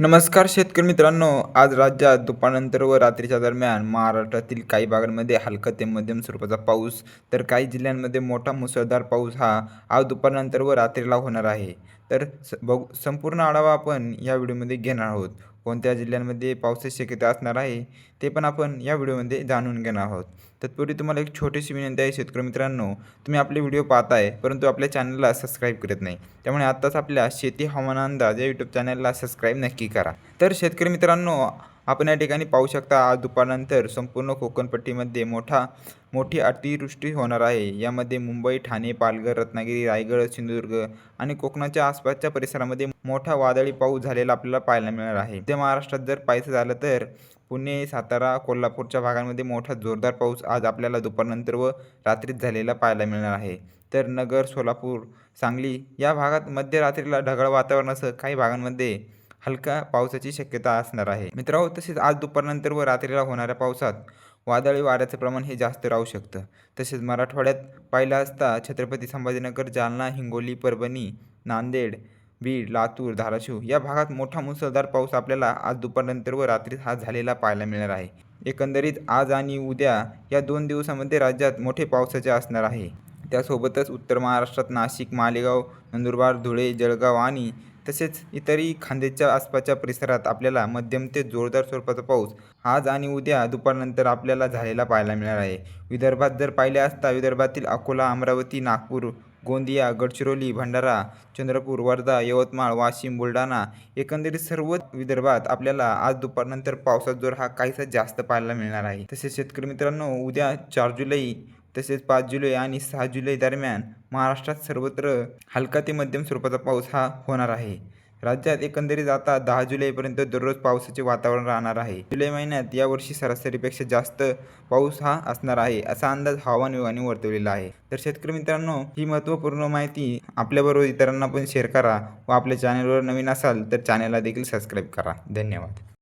नमस्कार शेतकरी मित्रांनो आज राज्यात दुपारनंतर व रात्रीच्या दरम्यान महाराष्ट्रातील काही भागांमध्ये हलका ते मध्यम स्वरूपाचा पाऊस तर काही जिल्ह्यांमध्ये मोठा मुसळधार पाऊस हा आज दुपारनंतर व रात्रीला होणार आहे. तर स बघू संपूर्ण आढावा आपण या व्हिडिओमध्ये घेणार आहोत. कोणत्या जिल्ह्यांमध्ये पावसाची शक्यता असणार आहे ते पण आपण या व्हिडिओमध्ये जाणून घेणार आहोत. तत्पूर्वी तुम्हाला एक छोटीशी विनंती आहे शेतकरी मित्रांनो तुम्ही आपले व्हिडिओ पाहताय परंतु आपल्या चॅनलला सबस्क्राईब करत नाही. त्यामुळे आत्ताच आपल्या शेती हवामान अंदाज या यूट्यूब चॅनलला सबस्क्राईब नक्की करा. तर शेतकरी मित्रांनो आपण या ठिकाणी पाहू शकता आज दुपारनंतर संपूर्ण कोकणपट्टीमध्ये मोठा मोठी अतिवृष्टी होणार आहे. यामध्ये मुंबई ठाणे पालघर रत्नागिरी रायगड सिंधुदुर्ग आणि कोकणाच्या आसपासच्या परिसरामध्ये मोठा वादळी पाऊस झालेला आपल्याला पाहायला मिळणार आहे. ते महाराष्ट्रात जर पाहायचं झालं तर पुणे सातारा कोल्हापूरच्या भागांमध्ये मोठा जोरदार पाऊस आज आपल्याला दुपारनंतर व रात्रीत झालेला पाहायला मिळणार आहे. तर नगर सोलापूर सांगली या भागात मध्यरात्रीला ढगाळ वातावरणासह काही भागांमध्ये हलका पावसाची शक्यता असणार आहे. मित्रांनो तसेच आज दुपारनंतर व रात्रीला होणाऱ्या पावसात वादळी वाऱ्याचं प्रमाण हे जास्त राहू शकतं. तसेच मराठवाड्यात पाहिलं असता छत्रपती संभाजीनगर जालना हिंगोली परभणी नांदेड बीड लातूर धाराशिव या भागात मोठा मुसळधार पाऊस आपल्याला आज दुपारनंतर व रात्री हा झालेला पाहायला मिळणार आहे. एकंदरीत आज आणि उद्या या दोन दिवसामध्ये राज्यात मोठे पावसाचे असणार आहे. त्यासोबतच उत्तर महाराष्ट्रात नाशिक मालेगाव नंदुरबार धुळे जळगाव आणि तसेच इतरही खांदेच्या आसपासच्या परिसरात आपल्याला मध्यम ते जोरदार स्वरूपाचा पाऊस आज आणि उद्या दुपारनंतर आपल्याला झालेला पाहायला मिळणार आहे. विदर्भात जर पाहिले असता विदर्भातील अकोला अमरावती नागपूर गोंदिया गडचिरोली भंडारा चंद्रपूर वर्धा यवतमाळ वाशिम बुलढाणा एकंदरीत सर्व विदर्भात आपल्याला आज दुपारनंतर पावसाचा जोर हा काहीसा जास्त पाहायला मिळणार आहे. तसेच शेतकरी मित्रांनो उद्या चार जुलै तसेच पाच जुलै आणि सहा जुलै दरम्यान महाराष्ट्रात सर्वत्र हलका ते मध्यम स्वरूपाचा पाऊस हा होणार आहे. राज्यात एकंदरीत आता दहा जुलैपर्यंत दररोज पावसाचे वातावरण राहणार आहे. जुलै महिन्यात यावर्षी सरासरीपेक्षा जास्त पाऊस हा असणार आहे असा अंदाज हवामान विभागाने वर्तवलेला आहे. तर शेतकरी मित्रांनो ही महत्त्वपूर्ण माहिती आपल्याबरोबर इतरांना पण शेअर करा व आपल्या चॅनलवर नवीन असाल तर चॅनलला देखील सबस्क्राईब करा. धन्यवाद.